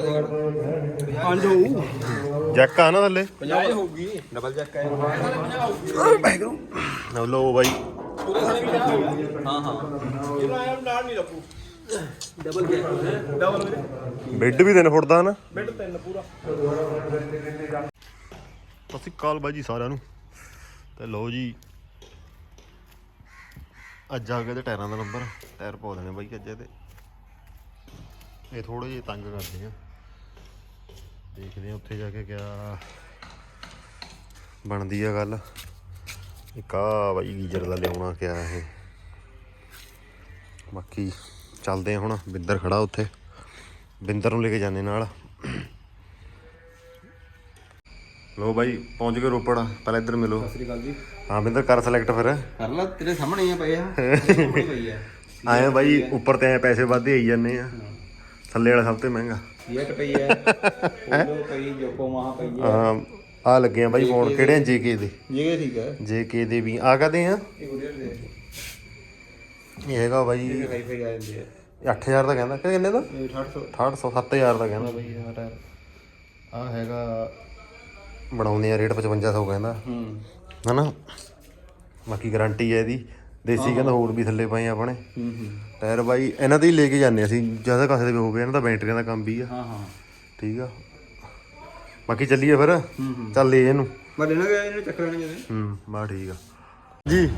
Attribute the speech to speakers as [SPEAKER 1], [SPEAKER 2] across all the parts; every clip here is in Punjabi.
[SPEAKER 1] ਪੰਜ ਹੋਊ
[SPEAKER 2] ਜੈਕ ਆ ਨਾ ਥੱਲੇ?
[SPEAKER 1] 50 ਹੋਊਗੀ ਡਬਲ ਚੈੱਕ ਹੈ।
[SPEAKER 2] ਲਓ ਲਓ ਬਾਈ।
[SPEAKER 1] ਪੂਰੇ ਸਾਰੇ ਵੀ ਹਾਂ ਹਾਂ। ਇਹਨੂੰ ਆਇਆ ਨਾਲ ਨਹੀਂ ਰੱਖੂ ਡਬਲ ਚੈੱਕ ਡਬਲ ਵੀਰੇ
[SPEAKER 2] ਬੈੱਡ ਵੀ 3 ਫੁੱਟ ਦਾ ਨਾ?
[SPEAKER 1] ਬੈੱਡ ਤਿੰਨ ਪੂਰਾ।
[SPEAKER 2] ਅਸੀਂ ਕਾਲ ਬਾਜੀ ਸਾਰਿਆਂ ਨੂੰ। ਤੇ ਲਓ ਜੀ ਅੱਜ ਆ ਗਿਆ ਤੇ ਟਾਇਰਾਂ ਦਾ ਨੰਬਰ ਟਾਇਰ ਪਾ ਦੇਣੇ ਬਾਈ ਅੱਜ ਇਹਦੇ। ਇਹ ਥੋੜੇ ਜਿਹੇ ਤੰਗ ਕਰਦੇ ਆ। ਦੇਖਦੇ ਆ ਉੱਥੇ ਜਾ ਕੇ ਕਿਆ ਬਣਦੀ ਆ ਗੱਲ। ਇੱਕ ਆ ਬਾਈ ਗੀਜਰ ਦਾ ਲਿਆਉਣਾ ਕਿਆ ਇਹ। ਬਾਕੀ ਚੱਲਦੇ ਹੁਣ ਬਿੰਦਰ ਖੜਾ ਉੱਥੇ। ਬਿੰਦਰ ਨੂੰ ਲੈ ਕੇ ਜਾਣੇ ਨਾਲ। ਲੋ ਬਾਈ ਪਹੁੰਚ ਗਏ ਰੋਪੜ ਪਹਿਲਾਂ ਇੱਧਰ ਮਿਲੋ।
[SPEAKER 1] ਸਤਿ ਸ੍ਰੀ ਅਕਾਲ ਜੀ।
[SPEAKER 2] ਹਾਂ ਬਿੰਦਰ ਕਰ ਸਿਲੈਕਟ ਫਿਰ।
[SPEAKER 1] ਕਰ ਲਾ ਤੇਰੇ ਸਾਹਮਣੇ ਹੀ ਆ ਪਏ ਆ। ਸਾਹਮਣੇ ਪਈ ਆ।
[SPEAKER 2] ਆਏ ਬਾਈ ਉੱਪਰ ਤੇ ਆਏ ਪੈਸੇ ਵੱਧਦੇ ਆਈ ਜਾਂਦੇ ਆ। ਥੱਲੇ ਵਾਲਾ ਸਭ ਤੋਂ ਮਹਿੰਗਾ।
[SPEAKER 1] ਇਹ ਪਈ ਆ ਫੋਟੋ ਪਈ ਜੋਕੋ ਮਹਾ ਪਈ ਆ
[SPEAKER 2] ਆ ਆ ਲੱਗੇ ਆ ਬਾਈ ਫੋਨ ਕਿਹੜੇ ਜੇਕੇ ਦੇ?
[SPEAKER 1] ਇਹ ਠੀਕ ਹੈ।
[SPEAKER 2] ਜੇਕੇ ਦੇ ਵੀ। ਆ ਕਦੇ ਆ?
[SPEAKER 1] ਇਹ ਕੁਰੀਅਰ ਦੇ
[SPEAKER 2] ਇਹ ਹੈਗਾ ਬਾਈ
[SPEAKER 1] ਇਹ ਹਾਈ ਫਾਈ ਆ ਜਾਂਦੇ ਆ।
[SPEAKER 2] 8000 ਦਾ ਕਹਿੰਦਾ। ਕਿੰਨੇ ਦਾ
[SPEAKER 1] ਇਹ 800
[SPEAKER 2] 6800 7000 ਦਾ ਕਹਿੰਦਾ। ਬਾਈ ਆ ਹੈਗਾ। ਬਣਾਉਂਦੇ ਆ ਰੇਟ 5500 ਕਹਿੰਦਾ।
[SPEAKER 1] ਹੂੰ।
[SPEAKER 2] ਹਨਾ? ਬਾਕੀ ਗਾਰੰਟੀ ਹੈ ਇਹਦੀ। ਦੇਸੀ ਕਹਿੰਦਾ ਹੋਰ ਵੀ ਥੱਲੇ ਪਏ ਆ ਆਪਣੇ।
[SPEAKER 1] ਹੂੰ ਹੂੰ।
[SPEAKER 2] ਟਾਇਰ ਬਾਈ ਇਹਨਾਂ ਤੇ ਹੀ ਲੈ ਕੇ ਜਾਂਦੇ ਅਸੀਂ ਜ਼ਿਆਦਾ ਕਾਸੇ ਦੇ ਵੀ ਹੋ ਗਏ ਇਹਨਾਂ ਦਾ ਬੈਟਰੀਆਂ ਦਾ ਕੰਮ ਵੀ ਆ।
[SPEAKER 1] ਹਾਂ ਹਾਂ।
[SPEAKER 2] ਠੀਕ ਆ। ਬਾਕੀ ਚੱਲੀਏ ਫਿਰ।
[SPEAKER 1] ਹੂੰ ਹੂੰ।
[SPEAKER 2] ਚੱਲ ਲੈ ਇਹਨੂੰ।
[SPEAKER 1] ਮੈਂ ਲੈਣਾ ਗਿਆ ਇਹਨੂੰ ਚੱਕਰ ਨਹੀਂ ਜਦੇ
[SPEAKER 2] ਹੂੰ ਬਾ ਠੀਕ ਆ। ਜੀ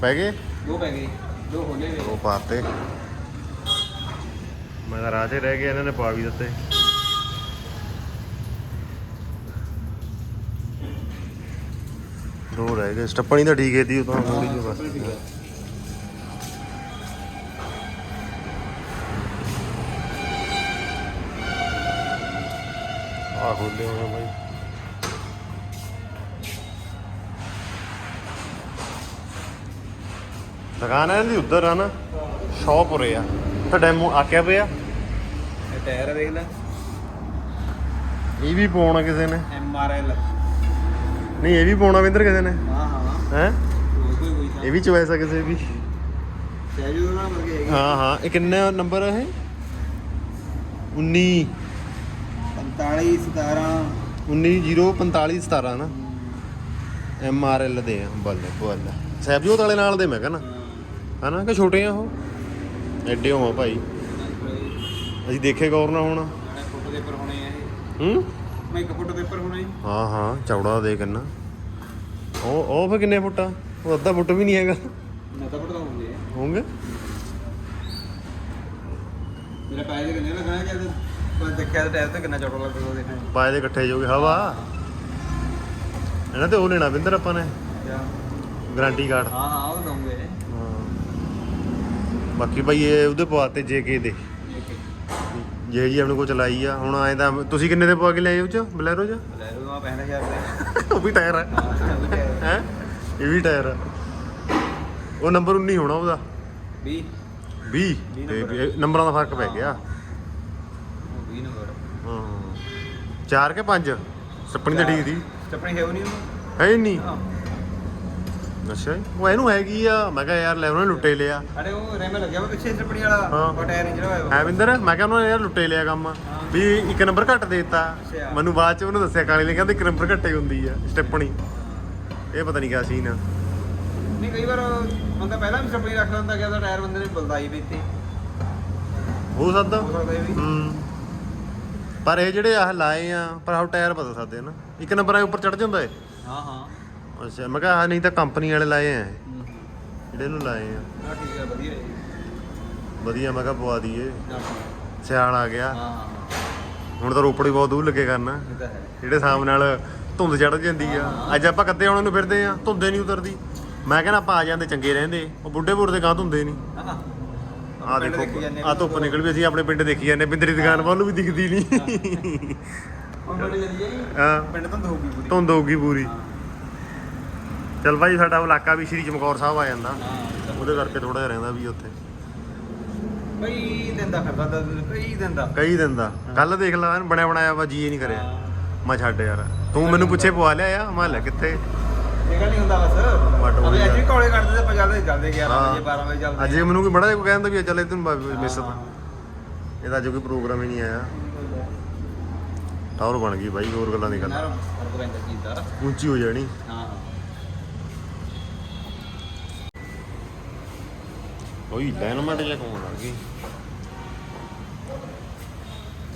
[SPEAKER 2] ਪੈ ਗਏ?
[SPEAKER 1] ਦੋ ਪੈ ਗਏ। ਦੋ ਹੋਲੇ ਵੇ
[SPEAKER 2] ਉਹ ਪਾਤੇ। ਮੈਂ ਤਾਂ ਰਾਹ 'ਚ ਰਹਿ ਗਿਆ ਇਹਨਾਂ ਨੇ ਪਾ ਵੀ ਦਿੱਤੇ। ਦੋ ਰਹਿ ਗਏ। ਸਟੱਪਣੀ ਤਾਂ ਠੀਕ ਹੈ ਦੀ ਉਹ ਤਾਂ ਥੋੜੀ ਜਿਹੀ ਬਸ। ਆ ਖੋਲੇ ਹੋਏ ਬਾਈ। ਦੁਕਾਨ ਦੀ ਉੱਧਰ ਆ ਨਾ ਸ਼ਾਪ ਉਰੇ ਆ। ਤਾਂ ਡੈਮੋ ਆਕਿਆ ਪਿਆ।
[SPEAKER 1] ਇਹ ਟਾਇਰ ਦੇਖ ਲੈ।
[SPEAKER 2] ਇਹ ਵੀ ਪਾਉਣਾ ਕਿਸੇ ਨੇ।
[SPEAKER 1] ਐਮ ਆਰ ਐਲ
[SPEAKER 2] ਨਹੀਂ ਇਹ ਵੀ ਪਾਉਣਾ ਵਿੰਦਰ ਕਿਸੇ ਨੇ।
[SPEAKER 1] ਹਾਂ ਹਾਂ।
[SPEAKER 2] ਹੈ?
[SPEAKER 1] ਕੋਈ ਕੋਈ
[SPEAKER 2] ਇਹ ਵੀ ਚੁਆਇਸ ਆ ਕਿਸੇ ਵੀ
[SPEAKER 1] ਸਹਿਜੂ ਨਾਲ ਵਰਗੇ ਹੈਗੇ।
[SPEAKER 2] ਹਾਂ ਹਾਂ। ਇਹ ਕਿੰਨਾ ਨੰਬਰ ਹੈ ਇਹ? 19
[SPEAKER 1] 45 17
[SPEAKER 2] 19045 17 ਨਾ। ਐਮ ਆਰ ਐਲ ਦੇ ਆ ਬੱਲੇ ਬੱਲੇ। ਸਹਿਬਜੋਤ ਵਾਲੇ ਨਾਲ ਦੇ ਮੈਂ ਕਹਿੰਦਾ। ਹਨਾ ਕਿ ਛੋਟੇ ਆ ਉਹ? ਐਡੇ ਹੋਆ ਭਾਈ। ਅਸੀਂ ਦੇਖੇ ਗੌਰ ਨਾ ਹੁਣ।
[SPEAKER 1] ਫੋਟੋ ਦੇ ਉੱਪਰ ਹੋਣੇ ਆ ਇਹ।
[SPEAKER 2] ਹੂੰ?
[SPEAKER 1] ਮੈਂ ਇੱਕ ਫੋਟੋ ਦੇ ਉੱਪਰ ਹੋਣਾ ਹੀ
[SPEAKER 2] ਹਾਂ ਹਾਂ ਚੌੜਾ ਦੇ ਕਿੰਨਾ। ਉਹ ਉਹ ਫੇ ਕਿੰਨੇ ਫੁੱਟ ਆ? ਉਹ ਅੱਧਾ ਫੁੱਟ ਵੀ ਨਹੀਂ ਹੈਗਾ।
[SPEAKER 1] ਮੈਂ ਤਾਂ ਫੋਟੋ ਹੋਣਗੇ
[SPEAKER 2] ਹੋਣਗੇ
[SPEAKER 1] ਮੇਰਾ ਪੈਰ ਦੇ ਕਿੰਨੇ ਲੱਗਣਾ ਜਦ ਮੈਂ ਦੇਖਿਆ ਤਾਂ ਟਾਇਰ ਤੇ ਕਿੰਨਾ ਚੌੜਾ ਲੱਗਦਾ ਦੇਖਣ
[SPEAKER 2] ਪਾਏ ਦੇ ਇਕੱਠੇ ਜੋਗੇ ਹਵਾ। ਇਹਨਾਂ ਤੇ ਉਹ ਲੈਣਾ ਵਿੰਦਰ ਆਪਾਂ ਨੇ। ਗਾਰੰਟੀ ਕਾਰਡ
[SPEAKER 1] ਹਾਂ ਹਾਂ ਉਹ ਦਊਂਗੇ।
[SPEAKER 2] ਬਾਕੀ ਭਾਈ ਇਹ ਉਹਦੇ ਪਵਾਤੇ ਜੇਕੇ ਦੇ। ਜੇ ਜੀ ਆਪਣੇ ਕੋਲ ਚਲਾਈ ਆ ਹੁਣ ਆਏ ਤਾਂ ਤੁਸੀਂ ਕਿੰਨੇ ਦੇ ਪਵਾ ਕੇ ਲਿਆਏ ਉਹ ਚ ਬਲੈਰੋ ਚ?
[SPEAKER 1] ਲਓ ਮੈਂ 65000 ਰੁਪਏ
[SPEAKER 2] ਉਹ ਵੀ ਟਾਇਰ ਹੈ
[SPEAKER 1] ਹਾਂ?
[SPEAKER 2] ਇਹ ਵੀ ਟਾਇਰ ਆ। ਉਹ ਨੰਬਰ 19 ਹੋਣਾ ਉਹਦਾ।
[SPEAKER 1] 20
[SPEAKER 2] 20 ਤੇ ਇਹ ਨੰਬਰਾਂ ਦਾ ਫ਼ਰਕ ਪੈ ਗਿਆ
[SPEAKER 1] 20 ਨੰਬਰ
[SPEAKER 2] ਹਾਂ ਚਾਰ ਕੇ ਪੰਜ? ਸੱਪਣੀ ਤਾਂ ਠੀਕ ਦੀ
[SPEAKER 1] ਚੱਪਣੀ ਹੈ ਉਹ ਨਹੀਂ ਉਹਨੂੰ?
[SPEAKER 2] ਹੈ ਨਹੀਂ। ਅੱਛਾ ਜੀ। ਉਹ ਇਹਨੂੰ ਹੈਗੀ ਆ। ਮੈਂ ਕਿਹਾ ਯਾਰ ਲੈ ਉਹਨੇ ਲੁੱਟੇ ਲਿਆ।
[SPEAKER 1] ਅਰੇ ਉਹ ਰੈਮ ਲੱਗਿਆ ਵਾ ਪਿੱਛੇ ਚੱਪਣੀ ਵਾਲਾ।
[SPEAKER 2] ਹਾਂ।
[SPEAKER 1] ਉਹ ਟਾਇਰ ਇੰਜਨ ਹੋਇਆ ਵਾ।
[SPEAKER 2] ਹੈ ਵਿੰਦਰ ਮੈਂ ਕਿਹਾ ਉਹਨਾਂ ਨੇ ਯਾਰ ਲੁੱਟੇ ਲਿਆ ਕੰਮ। ਵੀ ਇੱਕ ਨੰਬਰ ਘੱਟ ਦੇ ਦਿੱਤਾ।
[SPEAKER 1] ਅੱਛਾ।
[SPEAKER 2] ਮੈਨੂੰ ਬਾਅਦ ਚ ਉਹਨੇ ਦੱਸਿਆ ਕਾਲੀ ਨੇ ਕਹਿੰਦੇ ਇੱਕ ਨੰਬਰ ਘੱਟੇ ਹੁੰਦੀ ਆ ਸਟੈਪਣੀ ਇਹ ਪਤਾ ਨਹੀਂ ਕਿਆ ਸੀਨ ਆ।
[SPEAKER 1] ਨਹੀਂ ਕਈ ਵਾਰ ਬੰਦਾ ਪਹਿਲਾਂ ਵੀ ਚੱਪਣੀ ਰੱਖ ਲੈਂਦਾ ਉਹਦਾ ਟਾਇਰ ਬੰਦੇ ਨੇ ਬਲਦਾਈ ਵੀ ਇੱਥੇ
[SPEAKER 2] ਹੋ ਸਕਦਾ।
[SPEAKER 1] ਹੋ ਸਕਦਾ ਇਹ ਵੀ।
[SPEAKER 2] ਹੂੰ। ਪਰ ਇਹ ਜਿਹੜੇ ਆਹ ਲਾਏ ਆ ਪਰ ਆਹ ਟਾਇਰ ਬਦਲ ਸਕਦੇ ਆ ਨਾ ਇੱਕ ਨੰਬਰ ਆ ਉੱਪਰ ਚੜ ਜਾਂਦਾ ਏ
[SPEAKER 1] ਹਾਂ ਹਾਂ।
[SPEAKER 2] ਅੱਛਾ ਮੈਂ ਕਿਹਾ ਆਹ ਨਹੀਂ ਤਾਂ ਕੰਪਨੀ ਵਾਲੇ ਲਾਏ ਆ ਇਹ,
[SPEAKER 1] ਹੂੰ
[SPEAKER 2] ਜਿਹੜੇ ਇਹਨੂੰ ਲਾਏ ਆ।
[SPEAKER 1] ਹਾਂ ਠੀਕ ਹੈ ਵਧੀਆ ਹੈ ਜੀ।
[SPEAKER 2] ਵਧੀਆ ਮੈਂ ਕਿਹਾ ਪਵਾ ਦਈਏ।
[SPEAKER 1] ਨਾ।
[SPEAKER 2] ਸਿਆਲ ਆ ਗਿਆ।
[SPEAKER 1] ਹਾਂ ਹਾਂ
[SPEAKER 2] ਹੁਣ ਤਾਂ ਰੋਪੜ ਹੀ ਬਹੁਤ ਦੂਰ ਲੱਗੇ ਕਰਨਾ।
[SPEAKER 1] ਇਹ ਤਾਂ ਹੈ।
[SPEAKER 2] ਜਿਹੜੇ ਸਾਹਮ ਨਾਲ ਧੁੰਦ ਚੜ ਜਾਂਦੀ ਆ। ਅੱਜ ਆਪਾਂ ਕੱਦੇ ਆਉਣ ਨੂੰ ਫਿਰਦੇ ਆ ਧੁੰਦੇ ਨਹੀਂ ਉਤਰਦੀ। ਮੈਂ ਕਹਿੰਦਾ ਆਪਾਂ ਆ ਜਾਂਦੇ ਚੰਗੇ ਰਹਿੰਦੇ। ਉਹ ਬੁੱਢੇ ਬੁੱਢੇ ਦੇ ਗਾਂ ਧੁੰਦੇ ਨਹੀਂ।
[SPEAKER 1] ਹਾਂ।
[SPEAKER 2] ਆ
[SPEAKER 1] ਦੇਖੀ
[SPEAKER 2] ਆ ਧੁੱਪ ਨਿਕਲ ਵੀ ਅਸੀਂ ਆਪਣੇ ਪਿੰਡ ਦੇਖੀ ਜਾਂਦੇ ਬਿੰਦਰੀ ਦੁਕਾਨ ਵੱਲ ਵੀ ਦਿਖਦੀ ਨਹੀਂ। ਹਾਂ।
[SPEAKER 1] ਪਿੰਡ ਤੋਂ ਹੋਊਗੀ ਪੂਰੀ।
[SPEAKER 2] ਧੁੰਦ ਹੋਊਗੀ ਪੂਰੀ। ਚਲ ਭਾਈ ਸਾਡਾ ਇਲਾਕਾ ਵੀ ਸ਼੍ਰੀ ਚਮਕੌਰ ਸਾਹਿਬ ਆ ਜਾਂਦਾ। ਉਹਦੇ ਕਰਕੇ ਥੋੜਾ ਜਿਹਾ ਰਹਿੰਦਾ ਵੀ ਉੱਥੇ।
[SPEAKER 1] ਕਈ ਦਿਨ ਦਾ ਫਿਰਦਾ ਕਈ ਦਿਨ ਦਾ।
[SPEAKER 2] ਕਈ ਦਿਨ ਦਾ। ਕੱਲ ਦੇਖ ਲਾ ਬਣਿਆ ਬਣਾਇਆ ਵਾ ਜੀ ਨਹੀਂ ਕਰਿਆ। ਮੈਂ ਛੱਡ ਯਾਰ। ਤੂੰ ਮੈਨੂੰ ਪੁੱਛੇ ਪਵਾ ਲਿਆ ਆ ਮੈਂ ਲੈ ਕਿੱਥੇ?
[SPEAKER 1] ਗੱਲ ਨਹੀਂ ਹੁੰਦਾ ਬਸ। ਅਬੇ ਅੱਜ ਵੀ ਕੋਲੇ ਕੱਢਦੇ ਤੇ ਆਪਾਂ ਚੱਲਦੇ ਚੱਲਦੇ 11
[SPEAKER 2] ਹਾਂ।
[SPEAKER 1] ਵਜੇ 12 ਵਜੇ ਚੱਲਦੇ।
[SPEAKER 2] ਅੱਜ ਮੈਨੂੰ ਕੋਈ ਬੜਾ ਕੋਈ ਕਹਿੰਦਾ ਵੀ ਚੱਲ ਤੈਨੂੰ ਮਿਸ। ਇਹਦਾ ਅੱਜ ਕੋਈ ਪ੍ਰੋਗਰਾਮ ਹੀ ਨਹੀਂ ਆਇਆ। ਟਾਵਰ ਬਣ ਗਈ ਬਾਈ ਹੋਰ ਗੱਲਾਂ ਨਹੀਂ ਕਰਨਾ ਉੱਚੀ ਹੋ ਜਾਣੀ।
[SPEAKER 3] ਹਾਂ।
[SPEAKER 2] ਓਏ ਡਾਇਨਾਮਾਈਟ ਜਿਹਾ ਕੌਣ ਲੱਗ ਗਈ।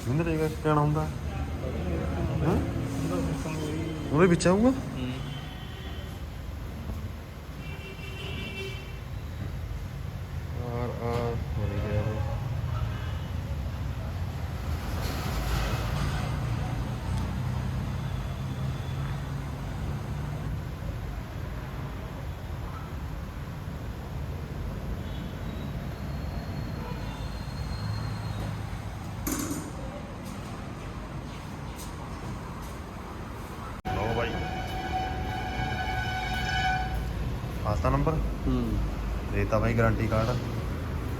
[SPEAKER 2] ਮਿੰਦਰ ਇਹ ਕਹਿਣਾ ਹੁੰਦਾ। ਹਾਂ? ਉਹਦੇ ਵਿੱਚ ਆਊਗਾ ਆਰ ਆਰ ਬਣ ਗਿਆ ਬਈ ਲਓ ਬਾਈ ਆਸਤਾ ਨੰਬਰ
[SPEAKER 3] ਹੂੰ।
[SPEAKER 2] ਦੇਤਾ ਬਾਈ ਗਾਰੰਟੀ ਕਾਰਡ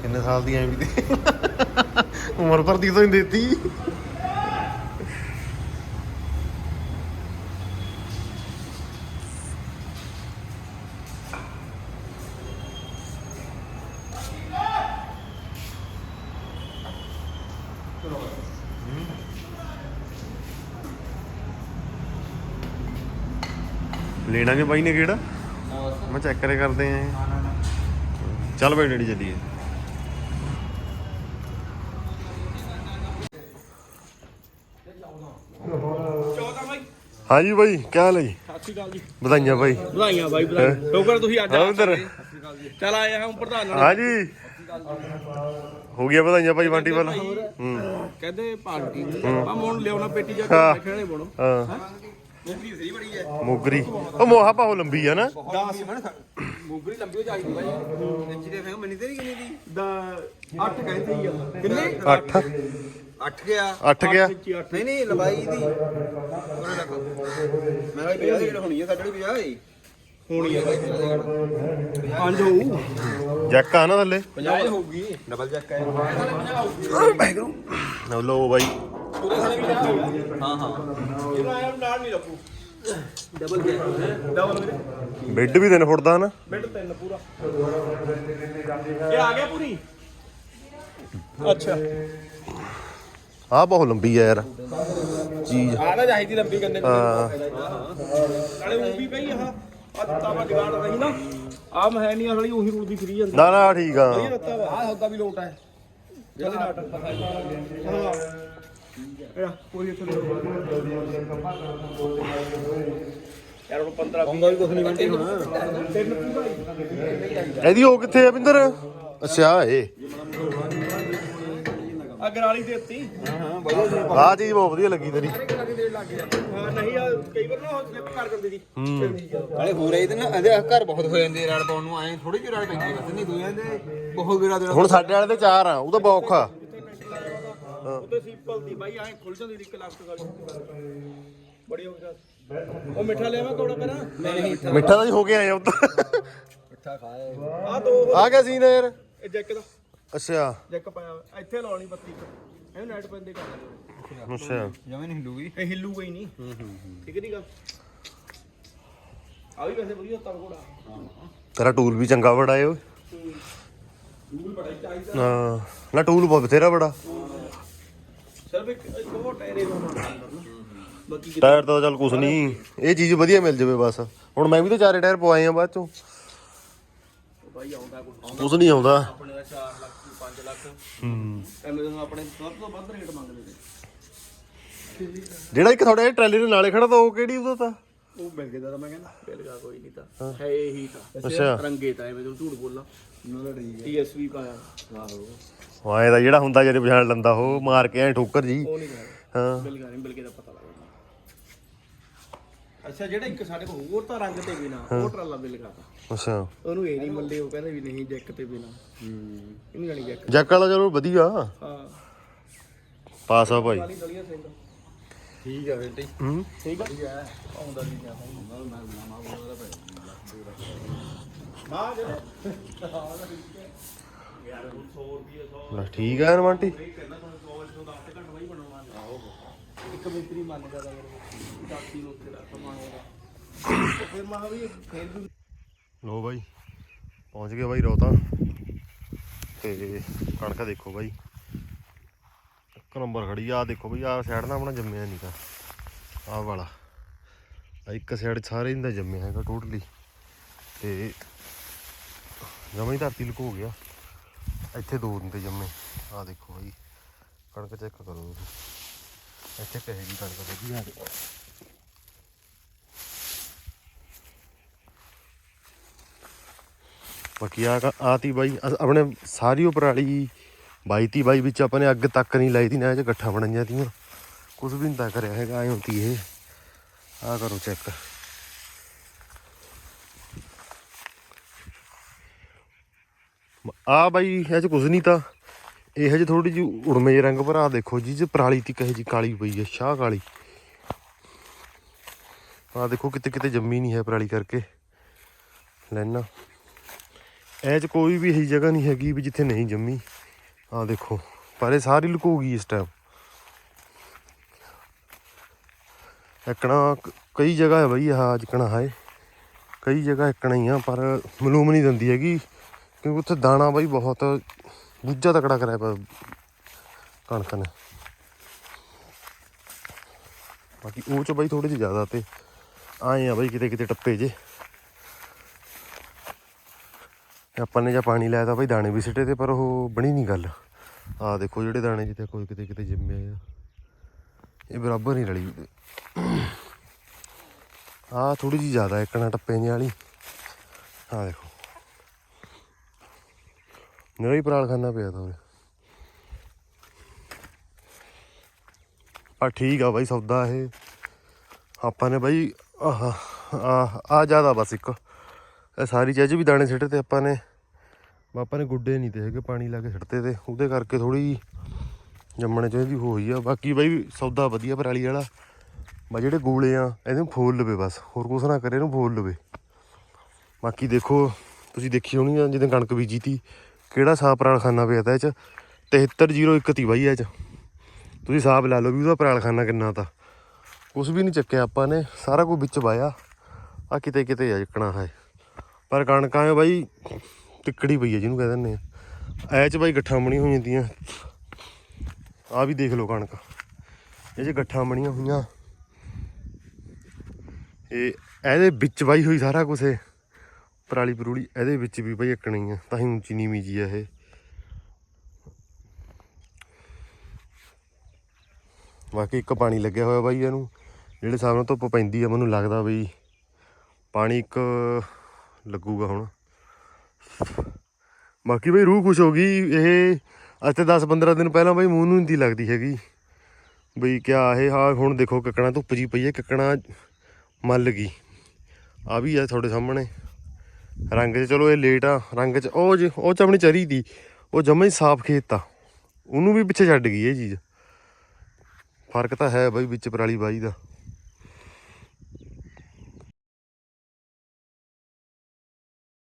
[SPEAKER 2] ਕਿੰਨੇ ਸਾਲ ਦੀ ਐ ਵੀ ਤੇ ਉਮਰ ਭਰ ਦੀ ਤਾਂ ਨਹੀਂ ਦਿੱਤੀ। ਲੈਣਾ ਕਿ ਬਾਈ ਨੇ ਕਿਹੜਾ? ਮੈਂ ਚੈੱਕ ਕਰੇ ਕਰਦੇ ਆਂ ਚੱਲ ਬਈ ਡੈਡੀ ਚੱਲੀਏ। ਹਾਂਜੀ ਬਾਈ ਕੀ ਹਾਲ ਹੈ ਜੀ?
[SPEAKER 3] ਸਤਿ ਸ਼੍ਰੀ ਅਕਾਲ ਜੀ
[SPEAKER 2] ਵਧਾਈਆਂ ਬਾਈ
[SPEAKER 3] ਵਧਾਈਆਂ। ਬਾਈ ਵਧਾਈਆਂ ਟੋਕਰ ਤੁਸੀਂ ਅੱਜ
[SPEAKER 2] ਹਾਂ ਉਧਰ।
[SPEAKER 3] ਚਲ ਆਏ ਹਾਂ ਪ੍ਰਧਾਨ ਨਾਲ।
[SPEAKER 2] ਹਾਂਜੀ। ਹੋ ਗਿਆ ਵਧਾਈਆਂ ਭਾਈ ਬੰਟੀ ਵਾਲਾ। ਹੂੰ
[SPEAKER 3] ਕਹਿੰਦੇ ਪਾਰਟੀ ਆ ਮੋਣ ਲਿਆਉਣਾ ਪੇਟੀ ਜਾ। ਕੇ ਖੇੜੇ ਬਣੋ।
[SPEAKER 2] ਹਾਂ?
[SPEAKER 3] ਮੁਗਰੀ। ਸਹੀ ਬੜੀ ਹੈ
[SPEAKER 2] ਮੋਗਰੀ ਉਹ ਮੋਹਾ ਪਾਹੋ ਲੰਬੀ ਆ ਨਾ।
[SPEAKER 3] 10 ਮੁਗਰੀ ਲੰਬੀ ਹੋ ਜਾਈਦੀ ਬਾਈ। ਇੰਚੀ ਦੇ ਫੇਂਗ ਮਨੀ ਤੇਰੀ ਕਿੰਨੀ ਦੀ। ਦਾ 8 ਕਹਿੰਦੇ ਹੀ ਆ। ਕਿੰਨੇ?
[SPEAKER 2] 8
[SPEAKER 3] 8 ਗਿਆ।
[SPEAKER 2] 8 ਗਿਆ।
[SPEAKER 3] ਨਹੀਂ ਨਹੀਂ ਲੰਬਾਈ ਦੀ। ਉਹਨੇ ਰੱਖੋ ਮੇਰਾ ਵੀ 50 ਦੀ ਹੋਣੀ ਹੈ ਸਾਡੇ ਵੀ 50 ਹੈ ਹੋਣੀ ਹੈ ਪੰਜ ਹੋਊ।
[SPEAKER 2] ਜੈਕ ਆ ਨਾ ਥੱਲੇ।
[SPEAKER 3] 50 ਹੋਊਗੀ। ਡਬਲ ਜੈਕ ਹੈ
[SPEAKER 2] ਲਓ ਲਓ ਬਾਈ।
[SPEAKER 3] ਉਹਦੇ ਸਾਲੇ ਵੀ ਹਾਂ ਹਾਂ ਇਹਨੂੰ ਆਇਆ ਨਾਲ ਨਹੀਂ ਲੱਗੂ ਡਬਲ ਜੈਕ ਡਬਲ ਵੀਰੇ
[SPEAKER 2] ਬੈੱਡ ਵੀ ਤਿੰਨ ਫੁੱਟ ਦਾ ਨਾ।
[SPEAKER 3] ਮਿੰਟ ਤਿੰਨ ਪੂਰਾ। ਇਹ ਆ ਗਿਆ ਪੂਰੀ? ਅੱਛਾ।
[SPEAKER 2] ਆਹ ਬਹੁਤ ਲੰਬੀ ਆ ਯਾਰ। ਚੀਜ਼।
[SPEAKER 3] ਆ ਨਾ ਚਾਹੀਦੀ ਲੰਬੀ ਕੰਨੇ
[SPEAKER 2] ਹਾਂ।
[SPEAKER 3] ਨਾਲੇ ਉਹ ਵੀ ਪਈ ਆ। ਤਾਵਾ ਜਗਾੜ ਰਹੀ ਨਾ। ਆ ਮੈਂ ਹੈ ਨਹੀਂ ਅਸਲੀ ਉਹੀ ਰੁਲਦੀ ਫਰੀ ਜਾਂਦੀ।
[SPEAKER 2] ਨਾ ਨਾ ਠੀਕ ਆ।
[SPEAKER 3] ਇਹ ਰੱਤਾ ਵਾ। ਵੀ ਲੋਟ ਹੈ ਚੱਲ ਨਾਟ ਹਾਂ। ਯਾਰ ਉਹ 15 ਹੁੰਦਾ ਵੀ ਕੁਝ ਨਹੀਂ ਬੰਦੇ ਹੁਣ ਤਿੰਨ ਪੂਰਾ
[SPEAKER 2] ਇਹਦੀ ਉਹ ਕਿੱਥੇ ਆ ਬਿੰਦਰ? ਅੱਛਾ ਏ
[SPEAKER 3] ਅਗਰਾਲੀ ਦੇਤੀ
[SPEAKER 2] ਆਹ ਚੀਜ਼ ਬਹੁਤ ਵਧੀਆ ਲੱਗੀ ਤੇਰੀ।
[SPEAKER 3] ਹਾਂ ਨਹੀਂ ਆ ਕਈ ਵਾਰ ਨਾ ਉਹ ਸਲਿੱਪ ਕਰ ਦਿੰਦੀ ਦੀ
[SPEAKER 2] ਹੂੰ।
[SPEAKER 1] ਨਾਲੇ ਹੋ ਰਹੀ ਤੇ ਨਾ ਇਹਦੇ ਘਰ ਬਹੁਤ ਹੋ ਜਾਂਦੇ ਰੜ ਪਾਉਣ ਨੂੰ ਐ ਥੋੜੀ ਜਿਹੀ ਰੜ ਪੈਂਦੀ ਬਸ ਨਹੀਂ ਦੂਆਂ ਦੇ ਬਹੁਤ ਗੇੜਾ ਦੇਣਾ
[SPEAKER 2] ਹੁਣ ਸਾਡੇ ਵਾਲੇ ਤੇ ਚਾਰ ਆ ਉਹ ਤਾਂ ਬਹੁਤ ਔਖਾ।
[SPEAKER 3] ਉੱਤੇ ਸਿੰਪਲ ਦੀ ਬਾਈ ਐਂ ਖੁੱਲ ਜਾਂਦੀ ਦੀ ਕਲਾਸ ਗੱਲ। ਬੜੀ ਹੋ ਗਈ ਉਹ ਮਿੱਠਾ ਕੋੜਾ ਨਹੀਂ
[SPEAKER 2] ਮਿੱਠਾ। ਤਾਂ ਜੀ ਹੋ ਕੇ ਆਏ ਉੱਧਰ।
[SPEAKER 1] ਮਿੱਠਾ ਖਾਏ
[SPEAKER 3] ਆ ਦੋ
[SPEAKER 2] ਆ ਗਿਆ ਸੀਨ ਯਾਰ।
[SPEAKER 3] ਇਹ ਜੈਕ ਦਾ।
[SPEAKER 2] ਅੱਛਾ।
[SPEAKER 3] ਜੈਕ ਪਾਇਆ। ਇੱਥੇ ਲਾਉਣੀ ਬੱਤੀ ਇਹਨੂੰ ਨੈਟ ਪੈਂਦੇ ਕਰ ਦਿਓ।
[SPEAKER 2] ਅੱਛਾ।
[SPEAKER 1] ਜਮੇ ਨਹੀਂ ਹਿੱਲੂਗੀ।
[SPEAKER 3] ਇਹ ਹਿੱਲੂਗਾ ਹੀ ਨਹੀਂ। ਠੀਕ ਨਹੀਂ ਗੱਲ। ਆ ਵੀ ਵੈਸੇ ਵਧੀਆ ਤਰ ਘੋੜਾ।
[SPEAKER 2] ਤੇਰਾ ਟੂਲ ਵੀ ਚੰਗਾ ਬੜਾ ਏ ਓਏ।
[SPEAKER 3] ਦੂਰ ਬੜਾ ਹੀ ਚਾਹੀਦਾ।
[SPEAKER 2] ਹਾਂ। ਨਾ ਟੂਲ ਬਹੁਤ ਬਥੇਰਾ ਬੜਾ।
[SPEAKER 3] ਸਿਰਫ ਇੱਕ ਇੱਕ ਹੋਰ ਟਾਇਰ ਨਾ। ਬਾਕੀ ਕਿਤੇ
[SPEAKER 2] ਤਾਂ ਚੱਲ ਕੁਛ ਨਹੀਂ। ਇਹ ਚੀਜ਼ ਵਧੀਆ ਮਿਲ ਜਾਵੇ ਬਸ। ਹੁਣ ਮੈਂ ਵੀ ਤਾਂ ਚਾਰੇ ਟਾਇਰ ਪਵਾਏ ਆ ਬਾਅਦ ਚੋਂ।
[SPEAKER 3] ਬਾਈ ਆਉਂਦਾ ਕੋਈ
[SPEAKER 2] ਕੁਛ ਨਹੀਂ ਆਉਂਦਾ।
[SPEAKER 3] ਆਪਣੇ ਦਾ 4 ਲੱਖ 5 ਲੱਖ।
[SPEAKER 2] ਹੂੰ।
[SPEAKER 3] ਐਵੇਂ ਆਪਣੇ ਸਭ ਤੋਂ ਵੱਧ ਰੇਟ ਮੰਗਦੇ ਨੇ।
[SPEAKER 2] ਜਿਹੜਾ ਇੱਕ ਤੁਹਾਡੇ ਟਰੈਲੀ ਦੇ ਨਾਲੇ ਖੜਾ ਤਾਂ ਉਹ ਕਿਹੜੀ ਉਹਦਾ ਤਾਂ?
[SPEAKER 3] ਉਹ ਮਿਲ ਗਿਆ ਤਾਂ ਮੈਂ ਕਹਿੰਦਾ। ਮਿਲ ਗਿਆ ਕੋਈ ਨਹੀਂ ਤਾਂ। ਹੈ। ਇਹੀ ਤਾਂ।
[SPEAKER 2] ਅੱਛਾ।
[SPEAKER 3] ਰੰਗੇ ਤਾਂ ਐਵੇਂ ਤੂੰ ਝੂਠ ਬੋਲਾਂ। ਟੀਐਸਵੀ ਪਾਇਆ। ਆਹੋ।
[SPEAKER 2] ਵਾਏ ਦਾ ਜਿਹੜਾ ਹੁੰਦਾ ਜਦ ਪਛਾਣ ਲੈਂਦਾ ਉਹ ਮਾਰ ਕੇ ਐ ਠੋਕਰ ਜੀ।
[SPEAKER 3] ਉਹ ਨਹੀਂ ਕਹਿ
[SPEAKER 2] ਹਾਂ।
[SPEAKER 3] ਨਹੀਂ ਗਿਆ ਤਾਂ ਪਤਾ ਲੱਗਦਾ। ਅੱਛਾ ਜਿਹੜਾ ਇੱਕ ਸਾਡੇ ਕੋਲ ਹੋਰ ਤਾਂ ਰੰਗ ਤੇ ਬਿਨਾ ਉਹ ਟਰਾਲਾ ਬਿੱਲ ਕਰਦਾ
[SPEAKER 2] ਅੱਛਾ।
[SPEAKER 3] ਉਹਨੂੰ ਇਹ ਨਹੀਂ ਮੰਦੇ ਉਹ ਕਹਿੰਦੇ ਵੀ ਨਹੀਂ ਜੈਕ ਤੇ ਬਿਨਾ ਇਹਨੂੰ ਜਾਣੀ ਜੈਕ।
[SPEAKER 2] ਜੱਕ ਵਾਲਾ ਚਲੋ ਵਧੀਆ।
[SPEAKER 3] ਹਾਂ।
[SPEAKER 2] ਪਾਸ ਆ ਭਾਈ।
[SPEAKER 3] ਵਾਲੀ ਦਲੀਆ ਸਿੰਘ
[SPEAKER 1] ਠੀਕ ਆ ਬੇਟੀ।
[SPEAKER 2] ਹੂੰ।
[SPEAKER 3] ਠੀਕ ਆ। ਆਉਂਦਾ ਨਹੀਂ ਗਿਆ ਮਾਂ ਜਿਹੜੇ ਯਾਰ 100 ਰੁਪਏ 100
[SPEAKER 2] ਲੈ ਠੀਕ ਆ ਰਮੰਟੀ
[SPEAKER 3] ਕਹਿੰਦਾ ਤੁਹਾਨੂੰ 100 ਤੋਂ 10 ਘੰਟ ਵਈ ਬਣਾਉਣਾ ਆਹੋ ਇੱਕ ਮਿੰਤਰੀ ਮੰਨਦਾ ਦਾ ਯਾਰ ਦਾਤੀ ਨੂੰ ਉੱਥੇ ਦਾ ਸਮਾਨ ਫਿਰ ਮਹਾ ਵੀ ਫੇਰ ਵੀ
[SPEAKER 2] ਲੋ ਬਾਈ ਪਹੁੰਚ ਗਏ ਬਾਈ ਰੋਤਾ। ਤੇ ਕਣਕ ਦੇਖੋ ਬਾਈ। ਇੱਕ ਨੰਬਰ ਖੜੀ ਆ ਦੇਖੋ ਬਾਈ ਆ ਸਾਈਡ ਨਾ ਆਪਣਾ ਜੰਮਿਆ ਨਹੀਂ ਤਾਂ ਆਹ ਵਾਲਾ। ਇੱਕ ਸਾਈਡ ਸਾਰੇ ਇਹਦਾ ਜੰਮਿਆ ਹੈਗਾ ਟੋਟਲੀ ਤੇ ਜਮਾਂ ਹੀ ਧਰਤੀ ਲੁਕੋ ਗਿਆ। ਇੱਥੇ ਦੋ ਦਿੰਦੇ ਜੰਮੇ। ਆਹ ਦੇਖੋ ਭਾਈ ਕਣਕ ਚੈੱਕ ਕਰੋ ਤੁਸੀਂ। ਇੱਥੇ ਕਹੇ ਜੀ ਕਣਕ ਵਧੀਆ ਆ ਬਾਕੀ ਆ ਆਤੀ ਬਾਈ ਆਪਣੇ ਸਾਰੀ ਉਹ ਪਰਾਲੀ ਬਾਈ ਤੀ ਬਾਈ ਵਿੱਚ ਆਪਾਂ ਨੇ ਅੱਗ ਤੱਕ ਨਹੀਂ ਲਾਈ ਤੀ, ਨਾ ਇਹ ਚ ਗੱਠਾਂ ਬਣਾਈਆਂ ਤੀਆਂ। ਕੁਝ ਵੀ ਨਹੀਂ ਤਾਂ ਕਰਿਆ ਹੈਗਾ, ਐ ਹੁੰਦੀ ਇਹ। ਆ ਕਰੋ ਚੈੱਕ ਆ ਬਾਈ, ਇਹ ਚ ਕੁਝ ਨਹੀਂ ਤਾਂ। ਇਹੋ ਜਿਹੀ ਥੋੜੀ ਜਿਹੀ ਉੜਮੇ ਰੰਗ, ਪਰ ਆ ਦੇਖੋ ਜੀ, ਜੇ ਪਰਾਲੀ ਤੀ ਕਹੇ ਜੀ ਕਾਲੀ ਪਈ ਹੈ ਸ਼ਾਹ ਕਾਲੀ। ਆ ਦੇਖੋ ਕਿਤੇ ਕਿਤੇ ਜੰਮੀ ਨਹੀਂ ਹੈ ਪਰਾਲੀ ਕਰਕੇ। ਲੈਣਾ ਇਹ ਚ ਕੋਈ ਵੀ ਇਹੀ ਜਗ੍ਹਾ ਨਹੀਂ ਹੈਗੀ ਵੀ ਜਿੱਥੇ ਨਹੀਂ ਜੰਮੀ। ਆ ਦੇਖੋ, ਪਰ ਇਹ ਸਾਰੀ ਲੁਕੋ ਗਈ ਇਸ ਟਾਈਮ ਇੱਕਣਾ ਕਈ ਜਗ੍ਹਾ ਹੈ ਬਈ, ਆਹ ਜਿਕਣਾ ਹੈ। ਕਈ ਜਗ੍ਹਾ ਇੱਕਣਾ ਹੀ ਆ, ਪਰ ਮਲੂਮ ਨਹੀਂ ਦਿੰਦੀ ਹੈਗੀ। ਕਿਉਂਕਿ ਉੱਥੇ ਦਾਣਾ ਬਾਈ ਬਹੁਤ, ਬੁੱਝਾ ਤਕੜਾ ਕਰਿਆ ਪਿਆ ਕਣਕ ਨੇ। ਬਾਕੀ ਉਹ ਚ ਬਾਈ ਥੋੜੇ ਜਿਹੇ ਜ਼ਿਆਦਾ ਤੇ ਆਏ ਆ ਬਾਈ ਕਿਤੇ ਕਿਤੇ ਟੱਪੇ ਜੇ। ਆਪਾਂ ਨੇ ਜਾਂ ਪਾਣੀ ਲਾਇਆ ਤਾਂ ਬਈ ਦਾਣੇ ਵੀ ਸਿੱਟੇ ਤੇ, ਪਰ ਉਹ ਬਣੀ ਨਹੀਂ ਗੱਲ। ਆਹ ਦੇਖੋ ਜਿਹੜੇ ਦਾਣੇ ਜਿੱਥੇ ਕੋਈ ਕਿਤੇ ਕਿਤੇ ਜੰਮੇ ਆ। ਇਹ ਬਰਾਬਰ ਨਹੀਂ ਰਲੀ। ਆ ਥੋੜੀ ਜਿਹੀ ਜ਼ਿਆਦਾ ਇੱਕਣਾ ਟੱਪੇ ਜਿਹੇ ਵਾਲੀ। ਆਹ ਦੇਖੋ। ਮੇਰਾ ਹੀ ਪਰਾਲ ਖਾਨਾ ਪਿਆ ਤਾ ਉਰੇ। ਪਰ ਠੀਕ ਆ ਬਾਈ, ਸੌਦਾ ਇਹ। ਆਪਾਂ ਨੇ ਬਾਈ, ਆਹ ਆ ਆ ਜ਼ਿਆਦਾ ਬਸ ਇੱਕ। ਇਹ ਸਾਰੀ ਚੀਜ਼ ਵੀ ਦਾਣੇ ਸਿੱਟੇ ਤੇ ਆਪਾਂ ਨੇ। ਆਪਾਂ ਨੇ ਗੁੱਡੇ ਨਹੀਂ ਤੇ ਹੈਗੇ, ਪਾਣੀ ਲਾ ਕੇ ਸਿੱਟਦੇ ਤੇ। ਉਹਦੇ ਕਰਕੇ ਥੋੜੀ ਜੰਮਣੇ ਚ ਇਹਦੀ ਹੋਈ ਆ। ਬਾਕੀ ਬਾਈ, ਸੌਦਾ ਵਧੀਆ ਪਰਾਲੀ ਵਾਲਾ। ਬਾ ਜਿਹੜੇ ਗੋਲੇ ਆ ਇਹਨੂੰ ਫੋਲ ਲਵੇ ਬਸ। ਹੋਰ ਕੁਛ ਨਾ ਕਰੇ, ਇਹਨੂੰ ਫੋਲ ਲਵੇ। ਬਾਕੀ ਦੇਖੋ, ਤੁਸੀਂ ਦੇਖੀ ਹੋਣੀ ਆ, ਜਦੋਂ ਕਣਕ ਬੀਜੀ ਤੀ। ਕਿਹੜਾ ਸਾਹ ਪਰਾਲਖਾਨਾ ਪਿਆ ਤਾਂ ਇਹ ਚ? 7301 ਤੀ ਬਾਈ ਇਹ ਚ। ਤੁਸੀਂ ਹਿਸਾਬ ਲੈ ਲਓ ਵੀ ਉਹਦਾ ਪਰਾਲਖਾਨਾ ਕਿੰਨਾ ਤਾ। ਕੁਛ ਵੀ ਨਹੀਂ ਚੱਕਿਆ ਆਪਾਂ ਨੇ, ਸਾਰਾ ਕੁਝ ਵਿੱਚ ਵਾਇਆ। ਆ ਕਿਤੇ ਕਿਤੇ ਆ ਚੱਕਣਾ ਹੈ ਪਰ ਕਣਕਾਂ ਆ ਬਾਈ ਟਿੱਕੜੀ ਪਈ ਹੈ ਜਿਹਨੂੰ ਕਹਿ ਦਿੰਦੇ ਆ। ਐ ਚ ਬਾਈ ਗੱਠਾਂ ਬਣੀਆਂ ਹੋਈਆਂ ਦੀਆਂ ਆ ਵੀ ਦੇਖ ਲਓ ਕਣਕ। ਇਹ ਚ ਗੱਠਾਂ ਬਣੀਆਂ ਹੋਈਆਂ। ਇਹ, ਇਹਦੇ ਵਿੱਚ ਬਾਈ ਹੋਈ ਸਾਰਾ ਕੁਝ ਇਹ। ਪਰਾਲੀ ਪਰੂਲੀ ਇਹਦੇ ਵਿੱਚ ਵੀ ਬਾਈ ਇੱਕਣੀ ਆ, ਤਾਂ ਹੀ ਉੱਚੀ ਨੀਵੀਂ ਜੀ ਆ ਇਹ। ਬਾਕੀ ਇੱਕ ਪਾਣੀ ਲੱਗਿਆ ਹੋਇਆ ਬਾਈ ਇਹਨੂੰ, ਜਿਹੜੇ ਹਿਸਾਬ ਨਾਲ ਧੁੱਪ ਪੈਂਦੀ ਆ, ਮੈਨੂੰ ਲੱਗਦਾ ਬਈ ਪਾਣੀ ਇੱਕ ਲੱਗੂਗਾ ਹੁਣ। ਬਾਕੀ ਬਈ ਰੂਹ ਖੁਸ਼ ਹੋ ਗਈ, ਇਹ ਅੱਜ ਤੇ 10 15 ਦਿਨ ਪਹਿਲਾਂ ਬਈ ਮੂੰਹ ਨੂੰ ਨਹੀਂ ਲੱਗਦੀ ਹੈਗੀ। ਬਈ ਕਿਆ ਇਹ ਹਾਂ ਹੁਣ ਦੇਖੋ ਕੱਕਣਾ ਧੁੱਪ ਜੀ ਪਈ ਹੈ ਕੱਕਣਾ ਮੱਲ ਗਈ। ਆ ਵੀ ਆ ਤੁਹਾਡੇ ਸਾਹਮਣੇ। ਰੰਗ 'ਚ ਚਲੋ ਇਹ ਲੇਟ ਆ, ਰੰਗ 'ਚ, ਉਹ ਜੀ, ਉਹ ਚ ਆਪਣੀ ਚਰੀ ਦੀ, ਉਹ ਜਮਾ ਹੀ ਸਾਫ਼ ਖੇਤ ਆ। ਉਹਨੂੰ ਵੀ ਪਿੱਛੇ ਛੱਡ ਗਈ ਇਹ ਚੀਜ਼। ਫ਼ਰਕ ਤਾਂ ਹੈ ਬਾਈ ਵਿੱਚ ਪਰਾਲੀ ਬਾਈ ਦਾ।